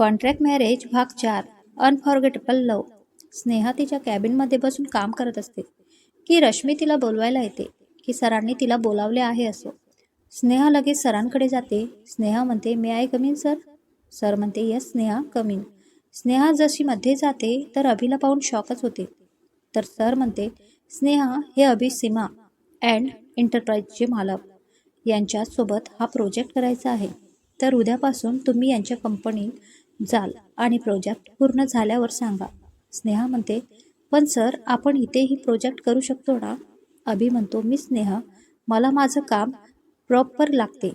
Contract marriage भाग चार unforgettable लव स्नेहा तिच्या कॅबिनमध्ये बसून काम करत असते. की रश्मी तिला बोलवायला येते की सरांनी तिला बोलावले आहे असो. स्नेहा लगेच सरांकडे जाते. स्नेहा म्हणते मी I come in sir sir म्हणते yes Sneha come in Sneha जशी मध्ये जाते तर अभिला पाहून शॉकच होते. तर सर म्हणते स्नेहा हे अभि सीमा अँड एंटरप्राइजचे मालक. यांच्यासोबत हा प्रोजेक्ट करायचा आहे. तर उद्यापासून तुम्ही यांच्या कंपनीत जाल आणि प्रोजेक्ट पूर्ण झाल्यावर सांगा. स्नेहा म्हणते पण सर आपण इथेही प्रोजेक्ट करू शकतो ना? अभि म्हणतो मी स्नेहा मला माझं काम प्रॉपर लागते.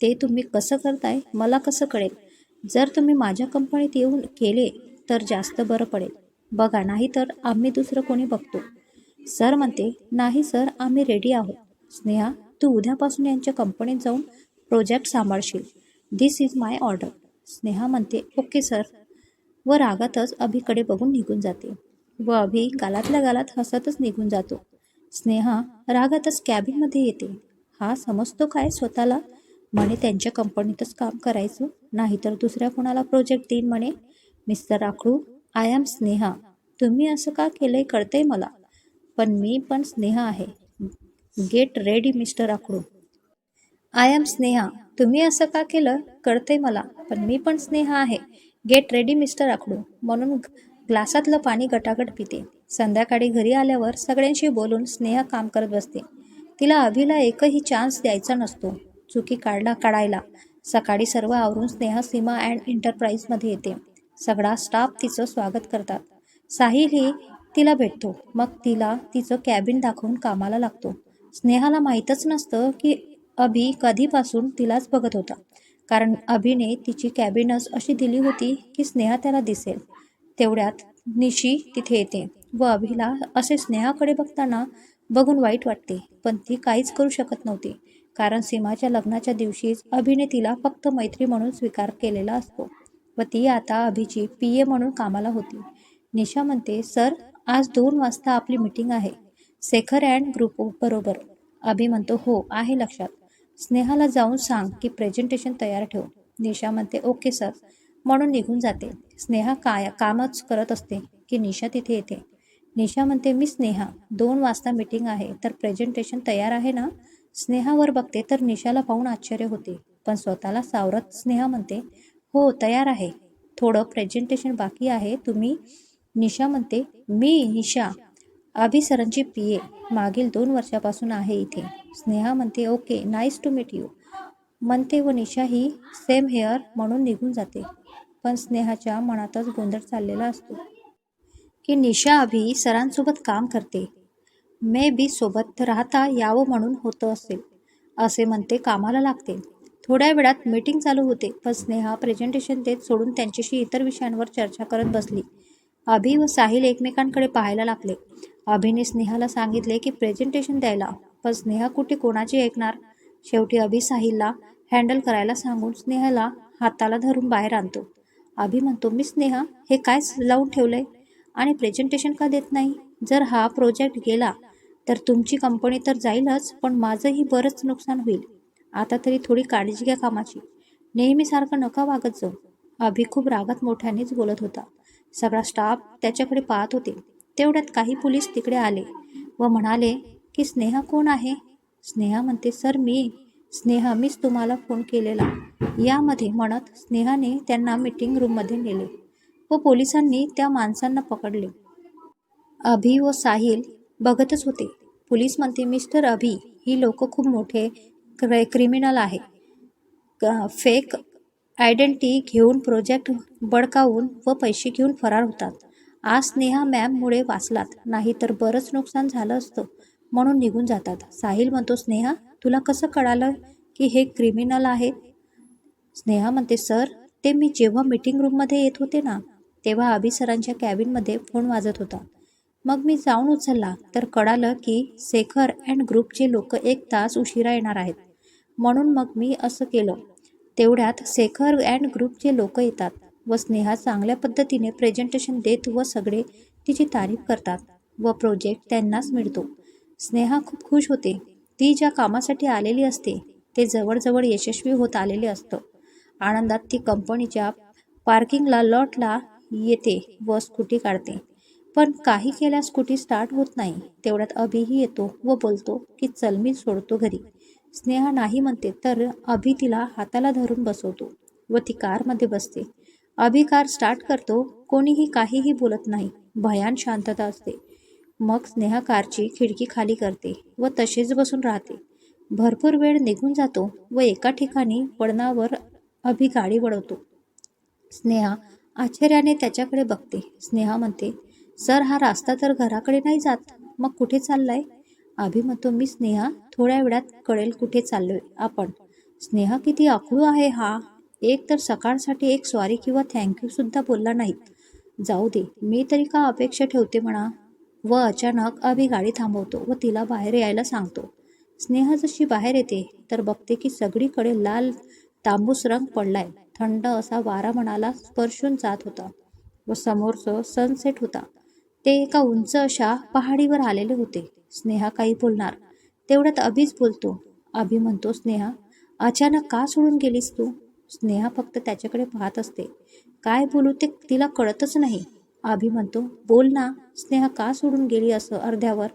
ते तुम्ही कसं करताय मला कसं कळेल? जर तुम्ही माझ्या कंपनीत येऊन केले तर जास्त बरं पडेल. बघा नाही तर आम्ही दुसरं कोणी बघतो. सर म्हणते नाही सर आम्ही रेडी आहोत. स्नेहा तू उद्यापासून यांच्या कंपनीत जाऊन project सांभाळशील. This is my order Sneha म्हणते ओके सर. व रागातच अभिकडे बघून निघून जाते. व अभि गालातल्या गालात हसतच निघून जातो. स्नेहा रागातच कॅबिनमध्ये येते. हा समजतो काय स्वतःला? म्हणे त्यांच्या कंपनीतच काम करायचं. नाहीतर दुसऱ्या कोणाला प्रोजेक्ट देईन म्हणे. Mister राखडू I am Sneha. तुम्ही असं का केलंय कळतंय मला. पण मी पण स्नेहा आहे. गेट रेडी मिस्टर आखडू आय एम स्नेहा. तुम्ही असं का केलं? कळतंय मला पण मी पण स्नेहा आहे. गेट रेडी मिस्टर आखडू म्हणून ग्लासातलं पाणी गटागट पिते. संध्याकाळी घरी आल्यावर सगळ्यांशी बोलून स्नेहा काम करत बसते. तिला अभिला एकही चान्स द्यायचा नसतो. चुकी काढला काढायला. सकाळी सर्व आवरून स्नेहा सीमा अँड एंटरप्राईजमध्ये येते. सगळा स्टाफ तिचं स्वागत करतात. साहिलही तिला भेटतो. मग तिला तिचं कॅबिन दाखवून कामाला लागतो. स्नेहाला माहीतच नसतं की अभि कधीपासून तिलाच बघत होता. कारण अभिने तिची कॅबिनच अशी दिली होती की स्नेहा त्याला दिसेल. तेवढ्यात निशी तिथे येते व अभिला असे स्नेहाकडे बघताना बघून वाईट वाटते पण ती काहीच करू शकत नव्हती. कारण सीमाच्या लग्नाच्या दिवशीच अभिने तिला फक्त मैत्री म्हणून स्वीकार केलेला असतो व ती आता अभिची पी ए म्हणून कामाला होती. निशा म्हणते सर आज दोन वाजता आपली मीटिंग आहे. शेखर अँड ग्रुप बरोबर. अभि म्हणतो हो आहे लक्षात. स्नेहाला जाऊन सांग की प्रेझेंटेशन तयार ठेव. निशा म्हणते ओके सर म्हणून निघून जाते. स्नेहा काय कामच करत असते की निशा तिथे येते. निशा म्हणते मी स्नेहा दोन वाजता मीटिंग आहे तर प्रेझेंटेशन तयार आहे ना? स्नेहावर बघते तर निशाला पाहून आश्चर्य होते. पण स्वतःला सावरत स्नेहा म्हणते हो तयार आहे. थोडं प्रेझेंटेशन बाकी आहे तुम्ही निशा म्हणते मी निशा अभि सरांची पी ए मागील दोन वर्षापासून आहे इथे. स्नेहा म्हणते okay nice to meet you. म्हणते व निशा ही सेम हेअर म्हणून निघून जाते. पण स्नेहाच्या मनातच गोंधळ चाललेला असतो. की निशा अभि सरांसोबत काम करते. मे बी सोबत राहता यावं म्हणून होतं असेल असे म्हणते कामाला लागते. थोड्या वेळात मीटिंग चालू होते पण स्नेहा प्रेझेंटेशन देत सोडून त्यांच्याशी इतर विषयांवर चर्चा करत बसली. अभि व साहिल एकमेकांकडे पाहायला लागले. अभिने स्नेहाला सांगितले की प्रेझेंटेशन द्यायला. पण स्नेहा कुठे कोणाची ऐकणार? शेवटी अभि साहिलला हँडल करायला सांगून स्नेहाला हाताला धरून बाहेर आणतो. अभि म्हणतो मी स्नेहा हे काय लावून ठेवलंय? आणि प्रेझेंटेशन का देत नाही? जर हा प्रोजेक्ट गेला तर तुमची कंपनी तर जाईलच पण माझंही बरंच नुकसान होईल. आता तरी थोडी काळजी घ्या कामाची. नेहमीसारखं नका वागत जाऊ. अभि खूप रागात मोठ्यानेच बोलत होता. सगळा स्टाफ त्याच्याकडे पाहत होते. तेवढ्यात काही पोलीस तिकडे आले व म्हणाले की स्नेहा कोण आहे? स्नेहा म्हणते सर मी. स्नेहा मीच तुम्हाला फोन केलेला. यामध्ये म्हणत स्नेहाने त्यांना मीटिंग रूममध्ये नेले व पोलिसांनी त्या माणसांना पकडले. अभि व साहिल बघतच होते. पोलीस म्हणते मिस्टर अभि ही लोक खूप मोठे क्रे क्रिमिनल आहे. फेक आयडेंटिटी घेऊन प्रोजेक्ट बडकावून व पैसे घेऊन फरार होतात. आज स्नेहा मॅममुळे वाचलात नाही तर बरंच नुकसान झालं असतं म्हणून निघून जातात. साहिल म्हणतो स्नेहा तुला कसं कळालं की हे क्रिमिनल आहे? स्नेहा म्हणते सर ते मी जेव्हा मीटिंग रूममध्ये येत होते ना तेव्हा अभि सरांच्या कॅबिनमध्ये फोन वाजत होता. मग मी जाऊन उचलला तर कळालं की शेखर अँड ग्रुपचे लोक एक तास उशिरा येणार आहेत. म्हणून मग मी असं केलं. तेवढ्यात शेखर अँड ग्रुपचे लोक येतात. व स्नेहा चांगल्या पद्धतीने प्रेझेंटेशन देत व सगळे तिची तारीफ करतात व प्रोजेक्ट त्यांनाच मिळतो. स्नेहा खूप खुश होते. ती ज्या कामासाठी आलेली असते ते जवळजवळ यशस्वी होत आलेले असतं. आनंदात ती कंपनीच्या पार्किंगला लॉटला येते व स्कूटी काढते. पण काही केल्यास स्कूटी स्टार्ट होत नाही. तेवढ्यात अभिही येतो व बोलतो की चल मी सोडतो घरी. स्नेहा नाही म्हणते तर अभि तिला हाताला धरून बसवतो व ती कारमध्ये बसते. अभि कार स्टार्ट करतो कोणीही काहीही बोलत नाही. भयान शांतता असते. मग स्नेहा कारची खिडकी खाली करते व तसेच बसून राहते. भरपूर वेळ निघून जातो व एका ठिकाणी वळणावर अभि गाडी वळवतो. स्नेहा आश्चर्याने त्याच्याकडे बघते. स्नेहा म्हणते सर हा रास्ता तर घराकडे नाही जात. मग कुठे चाललाय? अभि म्हणतो मी स्नेहा थोड्या वेळात कळेल कुठे चाललोय आपण. स्नेहा किती अकळू आहे हा. एक तर सकाळसाठी एक स्वारी किंवा थँक्यूसुद्धा बोलला नाहीत. जाऊ दे मी तरी का अपेक्षा ठेवते म्हणा? व अचानक अभि गाडी थांबवतो व तिला बाहेर यायला सांगतो. स्नेहा जशी बाहेर येते तर बघते की सगळीकडे लाल तांबूस रंग पडलाय. थंड असा वारा मनाला स्पर्शून जात होता व समोरचं सनसेट होता. ते एका उंच अशा पहाडीवर आलेले होते. स्नेहा काही बोलणार. तेवढ्यात अभिच बोलतो. अभि म्हणतो स्नेहा अचानक का सोडून गेलीस तू? स्नेहा फक्त त्याच्याकडे पाहत असते. काय बोलू ते तिला कळतच नाही. आभी म्हणतो बोल ना स्नेहा का सोडून गेली असं अर्ध्यावर?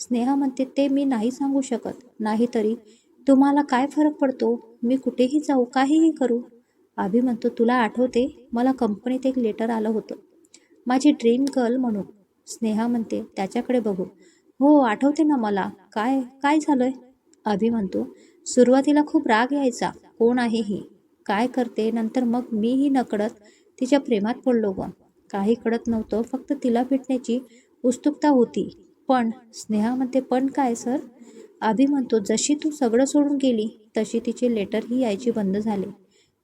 स्नेहा म्हणते ते मी नाही सांगू शकत. नाही तरी तुम्हाला काय फरक पडतो? मी कुठेही जाऊ काहीही करू. आभी म्हणतो तुला आठवते मला कंपनीत एक लेटर आलं होतं. माझी ड्रीम गर्ल म्हणून. स्नेहा म्हणते त्याच्याकडे बघू. हो आठवते ना मला. काय काय झालंय? अभि म्हणतो सुरुवातीला खूप राग यायचा. कोण आहे ही? काय करते? नंतर मग मीही नकळत तिच्या प्रेमात पडलो ग. काही कळत नव्हतं फक्त तिला भेटण्याची उत्सुकता होती. पण स्नेहा म्हणते पण काय सर? आभी म्हणतो जशी तू सगळं सोडून गेली तशी तिचे लेटरही यायची बंद झाले.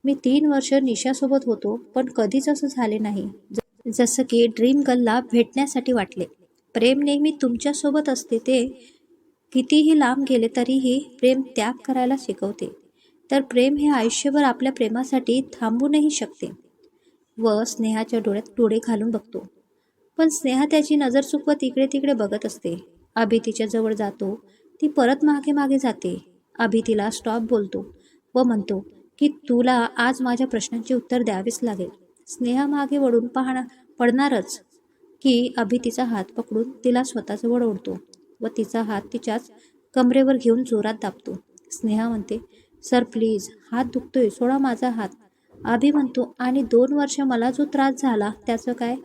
मी तीन वर्ष निशासोबत होतो पण कधीच असं झाले नाही. ज- जसं की ड्रीम गर्लला भेटण्यासाठी वाटले. प्रेम नेहमी तुमच्यासोबत असते ते कितीही लांब गेले तरीही प्रेम त्याग करायला शिकवते. तर प्रेम हे आयुष्यभर आपल्या प्रेमासाठी थांबूनही शकते. व स्नेहाच्या डोळ्यात डोळे घालून बघतो. पण स्नेहा त्याची नजर चुकवत इकडे तिकडे बघत असते. अभि तिच्या जवळ जातो. ती परत मागे मागे जाते. अभि तिला स्टॉप बोलतो व म्हणतो की तुला आज माझ्या प्रश्नांचे उत्तर द्यावेच लागेल. स्नेहा मागे वळून पाहणार पडणारच की अभि तिचा हात पकडून तिला स्वतःजवळ ओढतो व तिचा हात तिच्याच कमरेवर घेऊन जोरात दाबतो. स्नेहा म्हणते सर प्लीज. हात दुखतोय. सोडा माझा हात. अभि म्हणतो आणि दोन वर्ष मला जो त्रास झाला त्याचं काय?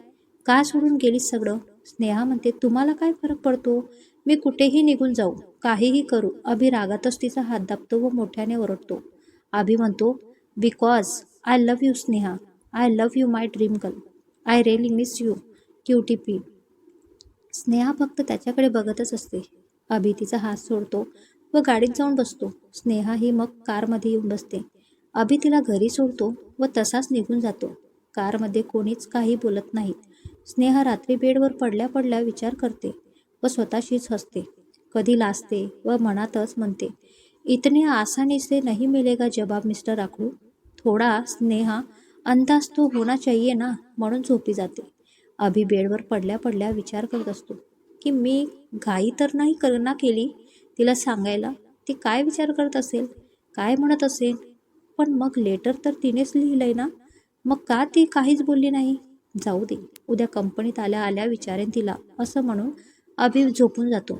का सोडून गेलीस सगळं? स्नेहा म्हणते तुम्हाला काय फरक पडतो? मी कुठेही निघून जाऊ. काहीही करू. अभि रागातच तिचा हात दाबतो व मोठ्याने ओरडतो. अभि म्हणतो because I love you Sneha. I love you my dream girl. I really miss you cutie pie. Sneha फक्त त्याच्याकडे बघतच असते. अभि तिचा हात सोडतो. व गाडीत जाऊन बसतो. स्नेहा ही मग कारमध्ये येऊन बसते. अभि तिला घरी सोडतो व तसाच निघून जातो. कारमध्ये कोणीच काही बोलत नाहीत स्नेहा रात्री बेडवर पडल्या पडल्या विचार करते व स्वतःशीच हसते. कधी लाजते व मनातच म्हणते इतने आसानी से नहीं मिलेगा जवाब मिस्टर आखडू थोडा स्नेहा अंदाज तो होना चाहिए ना? म्हणून झोपी जाते. अभि बेडवर पडल्या पडल्या विचार करत असतो की मी घाई तर नाही करणा केली? तिला सांगायला ती काय विचार करत असेल काय म्हणत असेल? पण मग लेटर तर तिनेच लिहिलंय ना? मग का ती काहीच बोलली नाही? जाऊ दे उद्या कंपनीत आल्या आल्या विचारेन तिला असं म्हणून अभि झोपून जातो.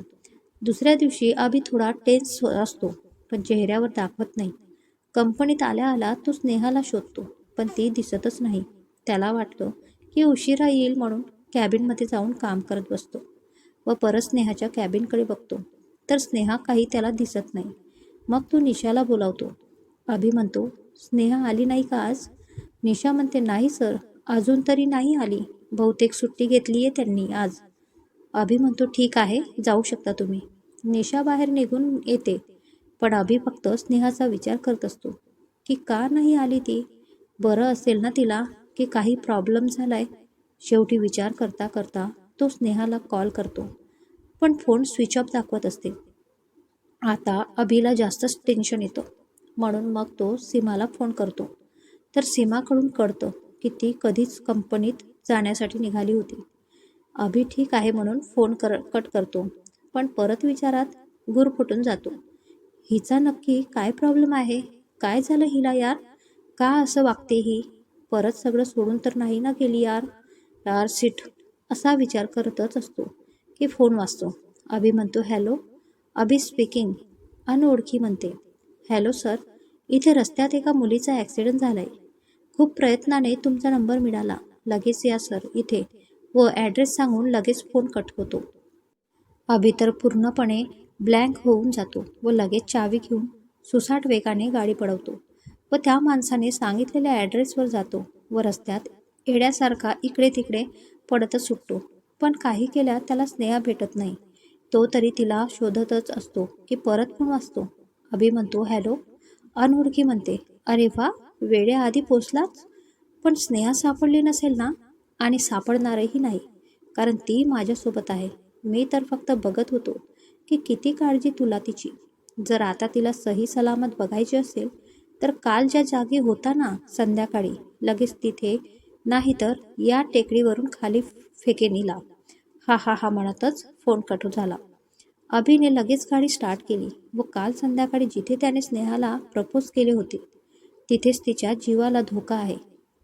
दुसऱ्या दिवशी अभि थोडा टेन्स असतो पण चेहऱ्यावर दाखवत नाही. कंपनीत आल्या आला तो स्नेहाला शोधतो पण ती दिसतच नाही. त्याला वाटतं की उशिरा येईल म्हणून कॅबिनमध्ये जाऊन काम करत बसतो व परत स्नेहाच्या कॅबिनकडे बघतो. तर स्नेहा काही त्याला दिसत नाही. मग तो निशाला बोलावतो. अभि म्हणतो स्नेहा आली नाही का आज? निशा म्हणते नाही सर अजून तरी नाही आली. बहुतेक सुट्टी घेतली आहे त्यांनी आज. अभि म्हणतो ठीक आहे जाऊ शकता तुम्ही. निशा बाहेर निघून येते पण अभि फक्त स्नेहाचा विचार करत असतो. की का नाही आली ती? बरं असेल ना तिला? की काही प्रॉब्लेम झालाय? शेवटी विचार करता करता तो स्नेहाला कॉल करतो. पण फोन स्विच ऑफ दाखवत असते. आता अभिला जास्तच टेन्शन येतं. म्हणून मग तो सीमाला फोन करतो. तर सीमाकडून कळतं की ती कधीच कंपनीत जाण्यासाठी निघाली होती. अभि ठीक आहे म्हणून फोन कर कट करतो. पण परत विचारात गुर फुटून जातो. हिचा नक्की काय प्रॉब्लेम आहे? काय झालं हिला यार? का असं वागते ही? परत सगळं सोडून तर नाही ना गेली यार? यार सीट असा विचार करतच असतो. की फोन वाजतो अभि म्हणतो हॅलो. अभि स्पीकिंग अनओळखी म्हणते हॅलो सर इथे रस्त्यात एका मुलीचा ॲक्सिडेंट झाला आहे खूप प्रयत्नाने तुमचा नंबर मिळाला. लगेच या सर इथे. व ॲड्रेस सांगून लगेच फोन कट होतो. अभि तर पूर्णपणे ब्लँक होऊन जातो व लगेच चावी घेऊन सुसाट वेगाने गाडी पळवतो व त्या माणसाने सांगितलेल्या ॲड्रेसवर जातो व रस्त्यात येड्यासारखा इकडे तिकडे पडतच सुटतो. पण काही केल्या त्याला स्नेहा भेटत नाही. तो तरी तिला शोधतच असतो की परत पण वाचतो अभि म्हणतो हॅलो. अनोळखी म्हणते अरे वा वेळेआधी पोचलाच. पण स्नेहा सापडली नसेल ना? आणि सापडणारही नाही. कारण ती माझ्यासोबत आहे. मी तर फक्त बघत होतो की किती काळजी तुला तिची. जर आता तिला सही सलामत बघायची असेल तर काल ज्या जागी होता ना संध्याकाळी लगेच तिथे नाहीतर या टेकडीवरून खाली फेकेनी लाव हा हा हा म्हणतच फोन कट झाला. अभिने लगेच गाडी स्टार्ट केली व काल संध्याकाळी जिथे त्याने स्नेहाला प्रपोज केले होते तिथेच तिच्या जीवाला धोका आहे.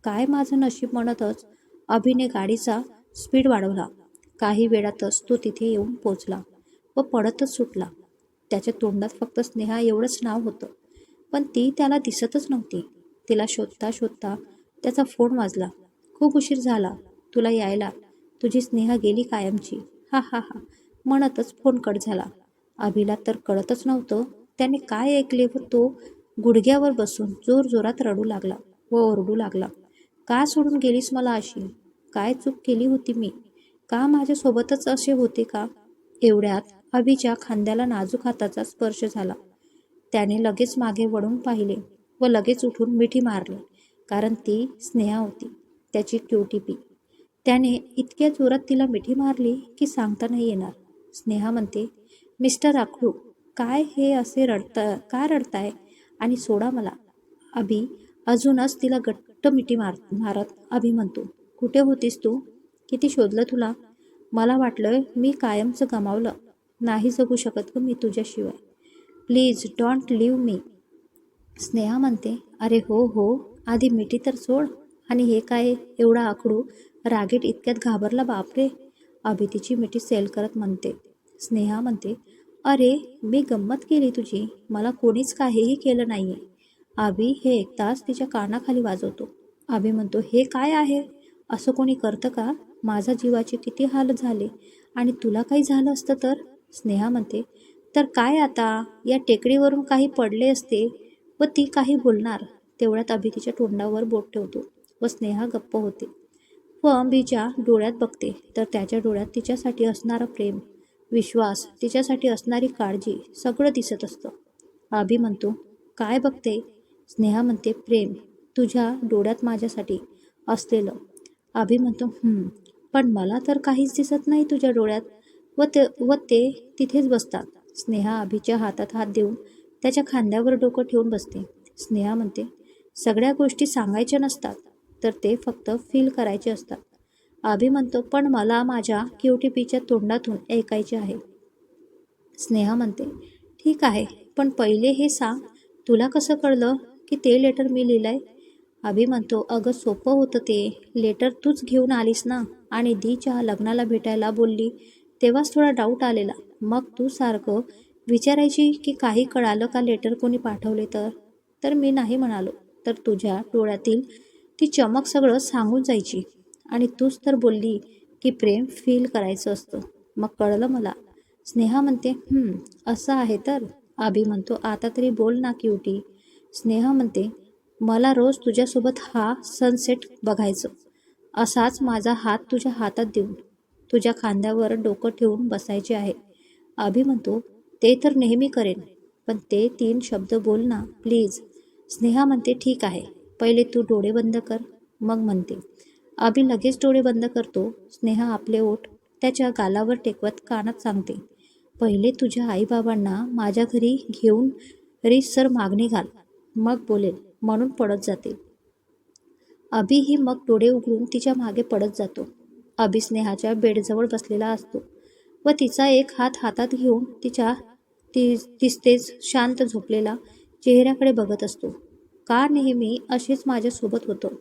काय माझं नशीब म्हणतच अभिने गाडीचा स्पीड वाढवला. काही वेळातच तो तिथे येऊन पोचला व पडतच सुटला. त्याच्या तोंडात फक्त स्नेहा एवढंच नाव होतं पण ती त्याला दिसतच नव्हती. तिला शोधता शोधता त्याचा फोन वाजला. खूप उशीर झाला. तुला यायला. तुझी स्नेहा गेली कायमची. हा हा हा. म्हणतच फोन कट झाला. अभिला तर कळतच नव्हतं. त्याने काय ऐकले व तो गुडघ्यावर बसून जोर जोरात रडू लागला व ओरडू लागला. का सोडून गेलीस मला अशी? काय चूक केली होती मी? का माझ्यासोबतच असे होते का? एवढ्यात अभिच्या खांद्याला नाजूक हाताचा स्पर्श झाला. त्याने लगेच मागे वळून पाहिले व लगेच उठून मिठी मारली कारण ती स्नेहा होती. त्याची क्यूटीपी त्याने इतक्या जोरात तिला मिठी मारली की सांगता नाही येणार. स्नेहा म्हणते मिस्टर आखडू काय हे असे रडता का रडताय? आणि सोडा मला. अभि अजूनच तिला घट्ट मिठी मार मारत अभि म्हणतो कुठे होतीस तू? किती शोधलं तुला? मला वाटलं मी कायमचं गमावलं. नाही जगू शकत ग मी तुझ्याशिवाय. Please don't leave me. Sneha म्हणते अरे हो हो आधी मिठी तर सोड. आणि हे काय एवढा आकडू? रागीट इतक्यात घाबरला बापरे! अभि तिची मिठी सेल करत म्हणते. स्नेहा म्हणते अरे मी गंमत केली तुझी. मला कोणीच काहीही केलं नाही आहे आभी हे एक तास तिच्या कानाखाली वाजवतो. आभी म्हणतो हे काय आहे? असं कोणी करतं का? माझा जीवाची किती हाल झाले? आणि तुला काही झालं असतं तर? स्नेहा म्हणते तर काय आता? या टेकडीवरून काही पडले असते व ती काही बोलणार. तेवढ्यात अभि तिच्या तोंडावर बोट ठेवतो. व स्नेहा गप्प होते. व अंबीच्या डोळ्यात बघते तर त्याच्या डोळ्यात तिच्यासाठी असणारं प्रेम विश्वास तिच्यासाठी असणारी काळजी सगळं दिसत असतं. आभी म्हणतो काय बघते? स्नेहा म्हणते प्रेम तुझ्या डोळ्यात माझ्यासाठी असलेलं. आभी म्हणतो पण मला तर काहीच दिसत नाही तुझ्या डोळ्यात व ते व ते तिथेच बसतात. स्नेहा आभीच्या हातात हात देऊन त्याच्या खांद्यावर डोकं ठेवून बसते. स्नेहा म्हणते सगळ्या गोष्टी सांगायच्या नसतात तर ते फक्त फील करायचे असतात. आभी म्हणतो पण मला माझ्या क्यू टी पीच्या तोंडातून ऐकायचे आहे. स्नेहा म्हणते ठीक आहे पण पहिले हे सांग. तुला कसं कळलं की ते लेटर मी लिहिलंय? अभि म्हणतो अगं सोपं होतं ते. लेटर तूच घेऊन आलीस ना आणि दीच्या लग्नाला भेटायला बोलली तेव्हाच थोडा डाऊट आलेला. मग तू सारखं विचारायची की काही कळालं का लेटर कोणी पाठवले तर? तर मी नाही म्हणालो तर तुझ्या डोळ्यातील ती चमक सगळं सांगून जायची. आणि तूच तर बोलली की प्रेम फील करायचं असतं. मग कळलं मला. स्नेहा म्हणते असं आहे तर? आबी म्हणतो आता तरी बोल ना क्युटी स्नेहा म्हणते मला रोज तुझ्यासोबत हा सनसेट बघायचं. असाच माझा हात तुझ्या हातात देऊन तुझ्या खांद्यावर डोकं ठेवून बसायचे आहे. आभी म्हणतो ते तर नेहमी करेन पण ते तीन शब्द बोल ना प्लीज स्नेहा म्हणते ठीक आहे. पहिले तू डोळे बंद कर. मग म्हणते अभि लगेच डोळे बंद करतो. स्नेहा आपले ओठ त्याच्या गालावर टेकवत कानात सांगते पहिले तुझ्या आईबाबांना माझ्या घरी घेऊन रीतसर मागणी घाल. मग बोलेल म्हणून पडत जाते. अभि ही मग डोळे उघडून तिच्यामागे पडत जातो. अभि स्नेहाच्या बेडजवळ बसलेला असतो व तिचा एक हात हातात घेऊन तिच्या ती तिसतेच शांत झोपलेला चेहऱ्याकडे बघत असतो. का नेहमी असेच माझ्यासोबत होतं?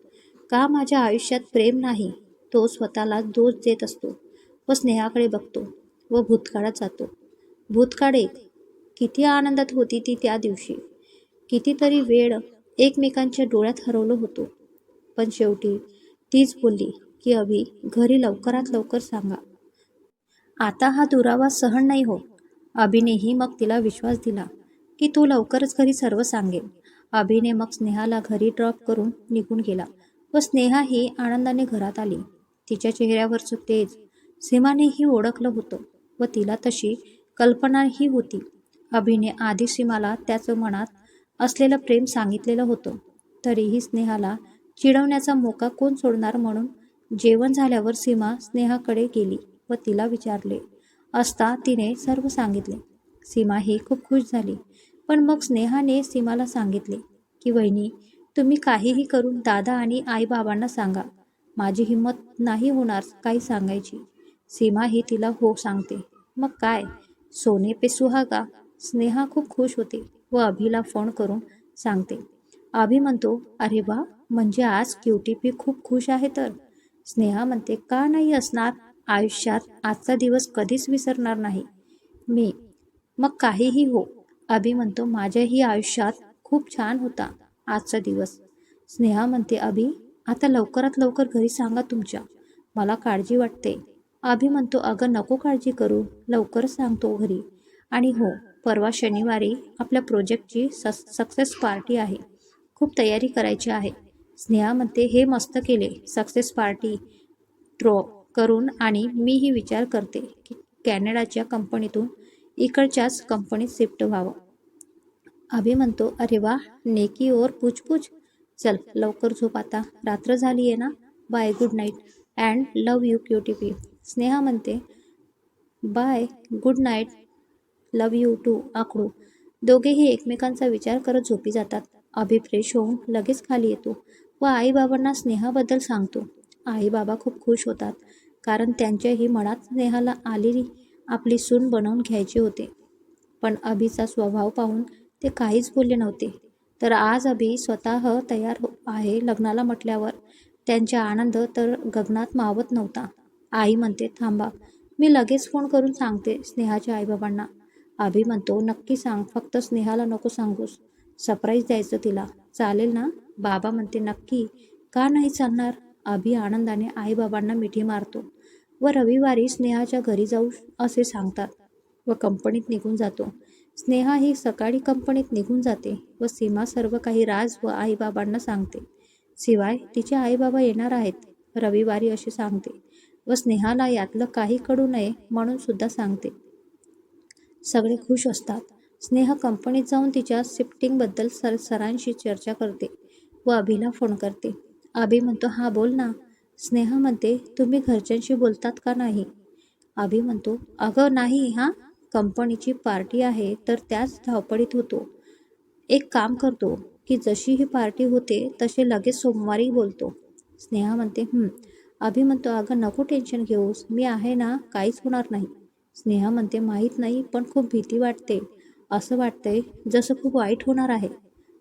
का माझ्या आयुष्यात प्रेम नाही? तो स्वतःला दोष देत असतो व स्नेहाकडे बघतो व भूतकाळात जातो. भूतकाळ एक. किती आनंदात होती ती त्या दिवशी. कितीतरी वेळ एकमेकांच्या डोळ्यात हरवलो होतो. पण शेवटी तीच बोलली की अभि घरी लवकरात लवकर सांगा. आता हा दुरावा सहन नाही हो अभिनेही मग तिला विश्वास दिला की तू लवकरच घरी सर्व सांगेल अभिने मग स्नेहाला घरी ड्रॉप करून निघून गेला. व स्नेहा ही आनंदाने घरात आली. तिच्या चेहऱ्यावरचं तेज सीमानेही ओळखलं होतं व तिला तशी कल्पनाही होती. अभिने आधी सीमाला त्याचं मनात असलेलं प्रेम सांगितलेलं होतं. तरीही स्नेहाला चिडवण्याचा मोका कोण सोडणार म्हणून जेवण झाल्यावर सीमा स्नेहाकडे गेली व तिला विचारले असता? तिने सर्व सांगितले. सीमा ही खूप खुश झाली. पण मग स्नेहाने सीमाला सांगितले की वहिनी तुम्ही काहीही करून दादा आणि आईबाबांना सांगा. माझी हिंमत नाही होणार काही सांगायची. सीमा ही तिला हो सांगते. मग काय? सोने पे सुहागा स्नेहा खूप खुश होते व अभिला फोन करून सांगते. अभि म्हणतो अरे वा म्हणजे आज क्युटी पी खूप खुश आहे तर स्नेहा म्हणते का नाही असणार? आयुष्यात आजचा दिवस कधीच विसरणार नाही. मी. मग काहीही हो. अभि म्हणतो माझ्याही आयुष्यात खूप छान होता आजचा दिवस. स्नेहा म्हणते अभि आता लवकरात लवकर घरी सांगा तुमच्या. मला काळजी वाटते. अभि म्हणतो अगं नको काळजी करू. लवकर सांगतो घरी. आणि हो परवा शनिवारी आपल्या प्रोजेक्टची सस सक्सेस पार्टी आहे. खूप तयारी करायची आहे. स्नेहा म्हणते हे मस्त केले. सक्सेस पार्टी ट्रो करून आणि मीही विचार करते की कॅनडाच्या कंपनीतून इकडच्याच कंपनीत शिफ्ट व्हावं. अभि म्हणतो अरे वा नेकी और पूछपूछ चल लवकर झोप आता. रात्र झाली आहे ना? Bye good night and love you cutie pie Sneha म्हणते bye good night love you too आकडू दोघेही एकमेकांचा विचार करत झोपी जातात. अभि फ्रेश होऊन लगेच खाली येतो व आईबाबांना स्नेहाबद्दल सांगतो. आईबाबा खूप खुश होतात कारण त्यांच्याही मनात स्नेहाला आलेली आपली सून बनवून घ्यायचे होते. पण अभिचा स्वभाव पाहून ते काहीच बोलले नव्हते. तर आज अभि स्वतः तयार हो आहे लग्नाला म्हटल्यावर. त्यांचा आनंद तर गगनात मावत नव्हता. आई म्हणते थांबा मी लगेच फोन करून सांगते स्नेहाच्या आईबाबांना. अभि म्हणतो नक्की सांग फक्त स्नेहाला नको सांगूस. सरप्राईज द्यायचं तिला. चालेल ना? बाबा म्हणते नक्की. का नाही चालणार? अभि आनंदाने आईबाबांना मिठी मारतो. व रविवारी स्नेहाच्या घरी जाऊ असे सांगतात व कंपनीत निघून जातो. स्नेहा ही सकाळी कंपनीत निघून जाते व सीमा सर्व काही राज व आईबाबांना सांगते. शिवाय तिचे आईबाबा येणार आहेत रविवारी असे सांगते व स्नेहाला यातलं काही कळू नये म्हणून सुद्धा सांगते. सगळे खुश असतात. स्नेहा कंपनीत जाऊन तिच्या शिफ्टिंगबद्दल सर सरांशी चर्चा करते व अभिला फोन करते. अभि म्हणतो हा बोल ना. स्नेहा म्हणते तुम्ही घरच्यांशी बोलतात का नाही? अभि म्हणतो अगं नाही हां. कंपनीची पार्टी आहे तर त्याच धावपळीत होतो. एक काम करतो की जशी ही पार्टी होते तसे लगेच सोमवारी बोलतो. स्नेहा म्हणते अभि म्हणतो अगं नको टेन्शन घेऊस मी आहे ना काहीच होणार नाही. स्नेहा म्हणते माहीत नाही पण खूप भीती वाटते. असं वाटतंय जसं खूप वाईट होणार आहे.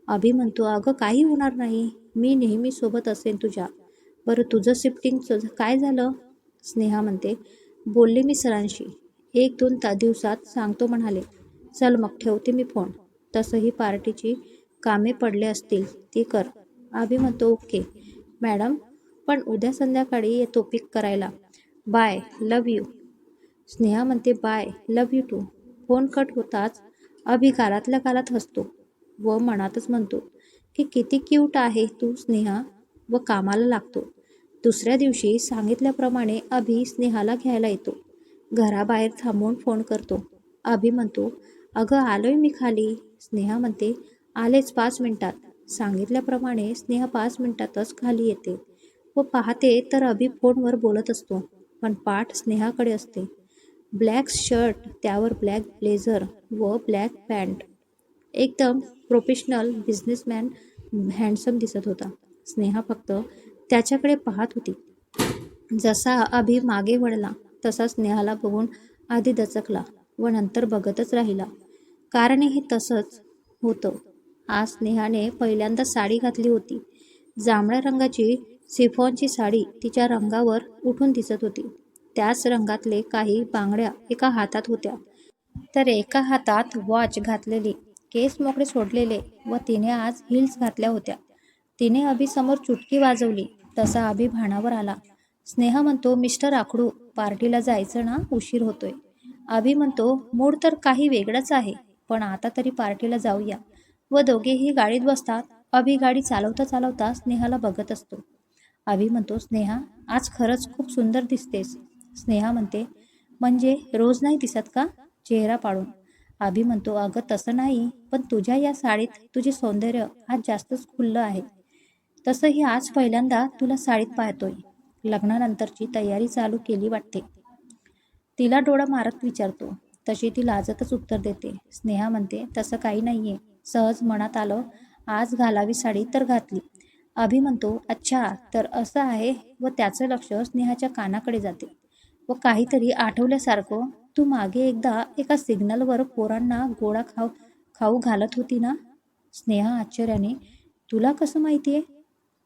अभि म्हणतो अगं काही होणार नाही मी नेहमी सोबत असेन तुझ्या. बरं तुझं शिफ्टिंगचं काय झालं? स्नेहा म्हणते बोलले मी सरांशी. एक दोन ता दिवसात सांगतो म्हणाले चल मग ठेवते मी फोन. तसंही पार्टीची कामे पडले असतील ती कर. अभि म्हणतो ओके मॅडम पण उद्या संध्याकाळी येतो पिक करायला. Bye love you. स्नेहा म्हणते bye love you too. Phone cut होताच अभि गालातल्या गालात हसतो व मनातच म्हणतो की किती क्यूट आहे तू स्नेहा व कामाला लागतो. दुसऱ्या दिवशी सांगितल्याप्रमाणे अभि स्नेहाला घ्यायला येतो. घराबाहेर थांबवून फोन करतो. अभि म्हणतो अगं आलोय मी खाली. स्नेहा म्हणते आलेच पाच मिनिटात. सांगितल्याप्रमाणे स्नेहा पाच मिनिटातच खाली येते व पाहते तर अभि फोनवर बोलत असतो पण पाठ स्नेहाकडे असते. ब्लॅक शर्ट त्यावर ब्लॅक ब्लेझर व ब्लॅक पॅन्ट. एकदम प्रोफेशनल बिझनेसमॅन हँडसम दिसत होता. स्नेहा फक्त त्याच्याकडे पाहत होती. जसा अभि मागे वळला तसाच स्नेहाला बघून आधी दचकला व नंतर बघतच राहिला. कारण हे तसंच होतं. आज स्नेहाने पहिल्यांदा साडी घातली होती. जांभळ्या रंगाची सिफॉनची साडी तिच्या रंगावर उठून दिसत होती. त्याच रंगातले काही बांगड्या एका हातात होत्या. तर एका हातात वॉच घातलेली केस मोकळे सोडलेले व तिने आज हिल्स घातल्या होत्या. तिने अभिसमोर चुटकी वाजवली. तसा अभि भाणावर आला. स्नेहा म्हणतो मिस्टर आखडू पार्टीला जायचं ना उशीर होतोय. अभि म्हणतो मूड तर काही वेगळंच आहे पण आता तरी पार्टीला जाऊया. व दोघेही गाडीत बसतात. अभि गाडी चालवता चालवता स्नेहाला बघत असतो. अभि म्हणतो स्नेहा आज खरंच खूप सुंदर दिसतेस. स्नेहा म्हणते म्हणजे रोज नाही दिसत का? चेहरा पाडून. अभि म्हणतो अगं तसं नाही पण तुझ्या या साडीत तुझे सौंदर्य आज जास्तच खुल्लं आहे. तसंही आज पहिल्यांदा तुला साडीत पाहतोय. लग्नानंतरची तयारी चालू केली वाटते. तिला डोळा मारत विचारतो. तशी ती लाजतच उत्तर देते. स्नेहा म्हणते तसं काही नाहीये. सहज मनात आलं आज घालावी साडी तर घातली. अभि म्हणतो अच्छा तर असं आहे व त्याचं लक्ष स्नेहाच्या कानाकडे जाते. व काहीतरी आठवल्यासारखं तू मागे एकदा एका सिग्नलवर पोरांना गोळा खाऊ खाऊ घालत होती ना? स्नेहा आश्चर्याने तुला कसं माहिती आहे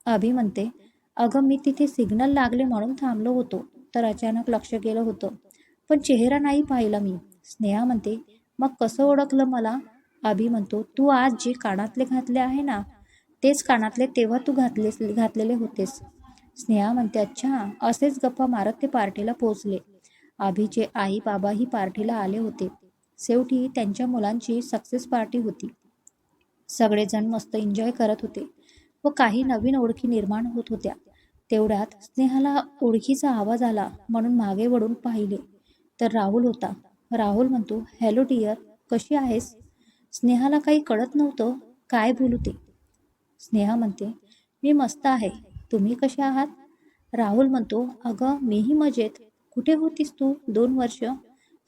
अभि म्हणते अगं मी तिथे सिग्नल लागले म्हणून थांबलो होतो तर अचानक लक्ष गेलं होतं. पण चेहरा नाही पाहिला मी. स्नेहा म्हणते मग कसं ओळखलं मला? अभि म्हणतो तू आज जे कानातले घातले आहे ना तेच कानातले तेव्हा तू घातलेस घातलेले होतेस. स्नेहा म्हणते अच्छा असेच गप्पा मारत ते पार्टीला पोचले अभिचे आई बाबाही पार्टीला आले होते. शेवटी त्यांच्या मुलांची सक्सेस पार्टी होती. सगळेजण मस्त एन्जॉय करत होते. व काही नवीन ओळखी निर्माण होत होत्या. तेवढ्यात स्नेहाला ओळखीचा आवाज आला म्हणून मागे वळून पाहिले. तर राहुल होता. राहुल म्हणतो हॅलो डिअर कशी आहेस? स्नेहाला काही कळत नव्हतं काय बोलू ते. स्नेहा म्हणते मी मस्त आहे. तुम्ही कसे आहात? राहुल म्हणतो अगं मीही मजेत. कुठे होतीस तू दोन वर्ष?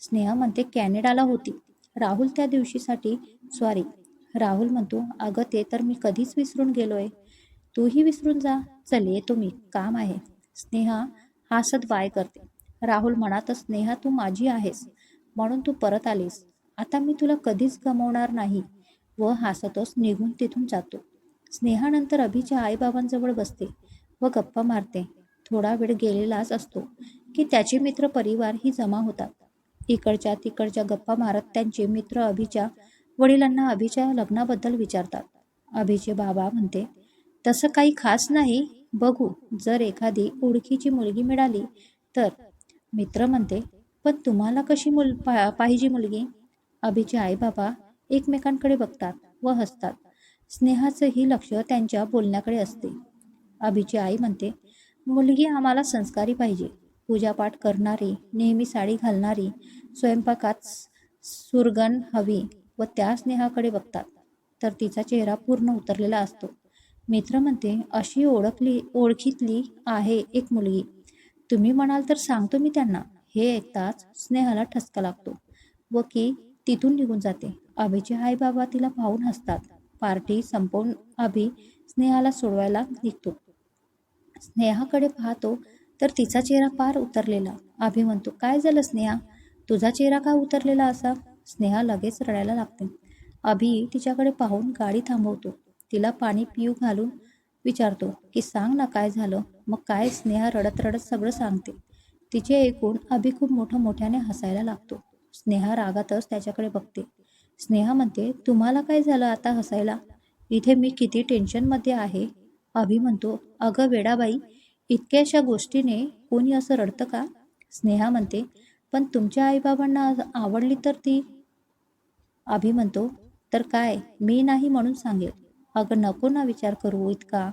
स्नेहा म्हणते कॅनेडाला होती. राहुल त्या दिवशीसाठी सॉरी. राहुल म्हणतो अगं ते तर मी कधीच विसरून गेलोय. तूही विसरून जा. चल येतो मी. काम आहे. स्नेहा हासत बाय करते. राहुल म्हणतच स्नेहा तू माझी आहेस. म्हणून तू परत आलीस. आता मी तुला कधीच गमावणार नाही. व हासतोस निघून तिथून जातो. स्नेहानंतर अभिच्या आईबाबांजवळ बसते व गप्पा मारते. थोडा वेळ गेलेलाच असतो की त्याचे मित्र परिवार ही जमा होतात. इकडच्या तिकडच्या गप्पा मारत त्यांचे मित्र अभिच्या वडिलांना अभिच्या लग्नाबद्दल विचारतात. अभिचे बाबा म्हणते तसं काही खास नाही. बघू जर एखादी ओळखीची मुलगी मिळाली तर. मित्र म्हणते पण तुम्हाला कशी मुल पा पाहिजे मुलगी? अभिचे आई बाबा एकमेकांकडे बघतात व हसतात. स्नेहाचंही लक्ष त्यांच्या बोलण्याकडे असते. अभिची आई म्हणते मुलगी आम्हाला संस्कारी पाहिजे. पूजापाठ करणारी नेहमी साडी घालणारी स्वयंपाकात सुरगण हवी व त्या स्नेहाकडे बघतात. तर तिचा चेहरा पूर्ण उतरलेला असतो. मित्रमध्ये अशी ओळखली ओळखीतली आहे एक मुलगी. तुम्ही म्हणाल तर सांगतो मी त्यांना. हे ऐकताच स्नेहाला ठसका लागतो. व की तिथून निघून जाते. अभिचे आई बाबा तिला पाहून हसतात. पार्टी संपवून अभि स्नेहाला सोडवायला निघतो. स्नेहाकडे पाहतो तर तिचा चेहरा पार उतरलेला. अभि म्हणतो काय झालं स्नेहा? तुझा चेहरा का उतरलेला असा? स्नेहा लगेच रडायला लागते. अभि तिच्याकडे पाहून गाडी थांबवतो. तिला पाणी पिऊ घालून विचारतो की सांग ना काय झालं? मग काय स्नेहा रडत रडत सगळं सांगते. तिचे ऐकून अभि खूप मोठं मोठ्याने हसायला लागतो. स्नेहा रागातच त्याच्याकडे बघते. स्नेहा म्हणते तुम्हाला काय झालं आता हसायला? इथे मी किती टेन्शनमध्ये आहे. अभि म्हणतो अगं वेडाबाई इतक्याशा गोष्टीने कोणी असं रडतं का? स्नेहा म्हणते पण तुमच्या आईबाबांना आवडली तर ती. अभि म्हणतो तर काय? मी नाही म्हणून सांगेल. अगं नको ना विचार करू इतका.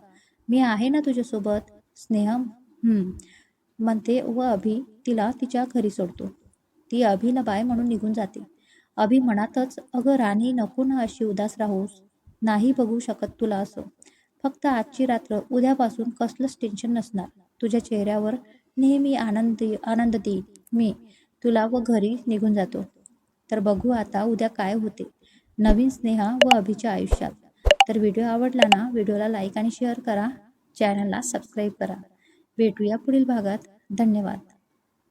मी आहे ना तुझ्यासोबत? स्नेह म्हणते व अभि तिला तिच्या घरी सोडतो. ती अभिला बाय म्हणून निघून जाते. अभि मनातच अगं राणी नको ना अशी उदास राहूस. नाही बघू शकत तुला असं. फक्त आजची रात्र उद्यापासून कसलंच टेन्शन नसणार. तुझ्या चेहऱ्यावर नेहमी आनंदी आनंद देईल मी तुला व घरी निघून जातो. तर बघू आता उद्या काय होते. नवीन स्नेहा व अभिच्या आयुष्यात. तर व्हिडिओ आवडला ना व्हिडिओला लाईक आणि शेअर करा. चॅनलला सबस्क्राईब करा. भेटूया पुढील भागात. धन्यवाद.